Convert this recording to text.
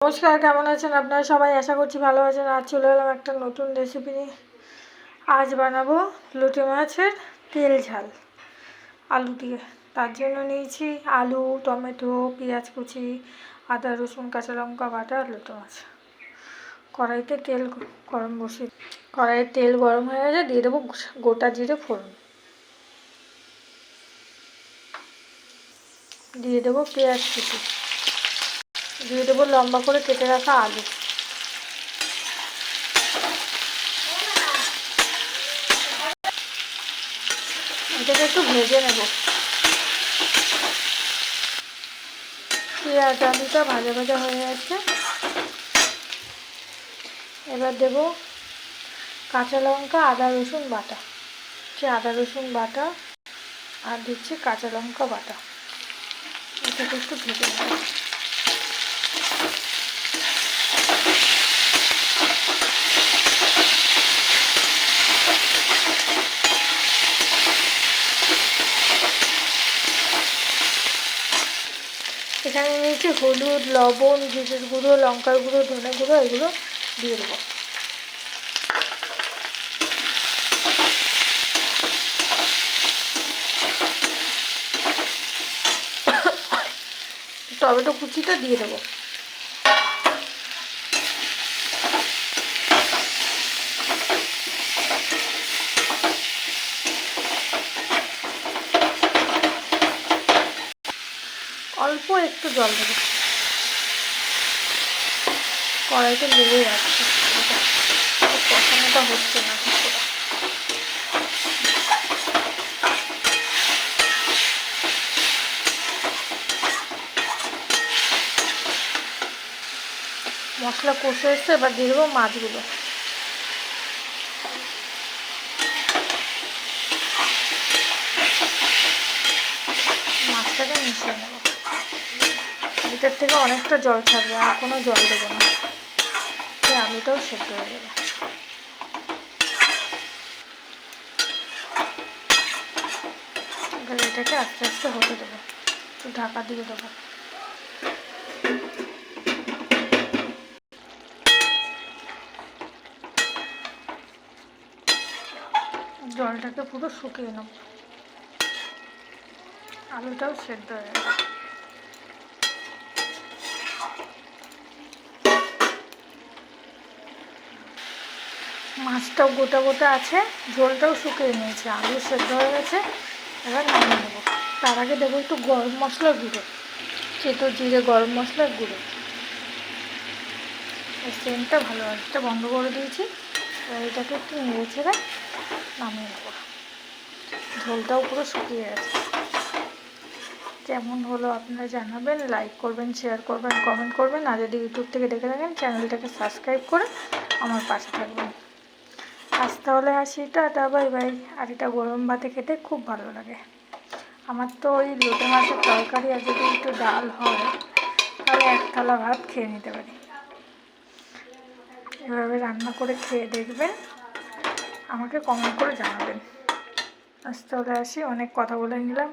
নমস্কার, কেমন আছেন আপনারা সবাই? আশা করছি ভালো আছেন। আজ চলে এলাম একটা নতুন রেসিপি নিয়ে। আজ বানাবো লোটে মাছের তেল ঝাল। আলু দিয়ে। তার জন্য নিয়েছি আলু, টমেটো, পেঁয়াজ কুচি, আদা, রসুন, কাঁচা লঙ্কা বাটা আর লোটে মাছ। কড়াইতে তেল গরম বসে কড়াইয়ে তেল গরম হয়ে গেছে, দিয়ে দেবো গোটা জিরে ফোড়ন। দিয়ে দেবো পেঁয়াজ কুচি। দিয়ে দেবো, লম্বা করে কেটে রাখা আলু এটাকে একটু ভেজে নেব। পেঁয়াজ, আলুটা ভাজা ভাজা হয়ে যাচ্ছে এবার দেব কাঁচা লঙ্কা, আদা, রসুন বাটা। হচ্ছে আদা, রসুন বাটা আর দিচ্ছি কাঁচা লঙ্কা বাটা। এটাকে একটু ভেজে নেব। এখানে নিয়েছি হলুদ, লবণ, জিরের গুঁড়ো, লঙ্কার গুঁড়ো, ধনে গুঁড়ো, এগুলো দিয়ে দেবো। টমেটো কুচিটা দিয়ে দেবো। অল্প একটু জল দেবো। কড়াইতে লেগে যাচ্ছে। কষানোটা হচ্ছে না মশলা কষে এসছে, এবার দিয়ে দেবো মাছগুলো। এটার থেকে অনেকটা জল থাকবে আর কোনো জল দেবো না। আলুটাও সেদ্ধ হয়ে যাবে। এটাকে আস্তে আস্তে হতে দেবো, একটু ঢাকা দিয়ে দেবো। জলটাকে পুরো শুকিয়ে নেব। আলুটাও সেদ্ধ হয়ে গেছে। মাছটাও গোটা গোটা আছে, ঝোলটাও শুকিয়ে নিয়েছে, আলু সেদ্ধ হয়ে গেছে, এবার নামিয়ে নেব। তার আগে দেবো একটু গরম মশলার গুঁড়ো, চেতো জিরে গরম মশলার গুঁড়ো। সেন্টটা ভালো এটা বন্ধ করে দিয়েছি, এবার এটাকে একটু নেড়ে ছেড়ে নামিয়ে নেব। ঝোলটাও পুরো শুকিয়ে গেছে। কেমন হলো আপনারা জানাবেন লাইক করবেন শেয়ার করবেন কমেন্ট করবেন, আর যদি ইউটিউব থেকে দেখে থাকেন চ্যানেলটাকে সাবস্ক্রাইব করে আমার পাশে থাকবেন। আজ তাহলে আসি, টাটা, বাই বাই। আর এটা গরম ভাতে খেতে খুব ভালো লাগে। আমার তো ওই লোটে মাছের তরকারি আর যদি একটু ডাল হয়, তাহলে এক থালা ভাত খেয়ে নিতে পারি। এভাবে রান্না করে খেয়ে দেখবেন, আমাকে কমেন্ট করে জানাবেন। আজ তাহলে আসি, অনেক কথা বলে নিলাম।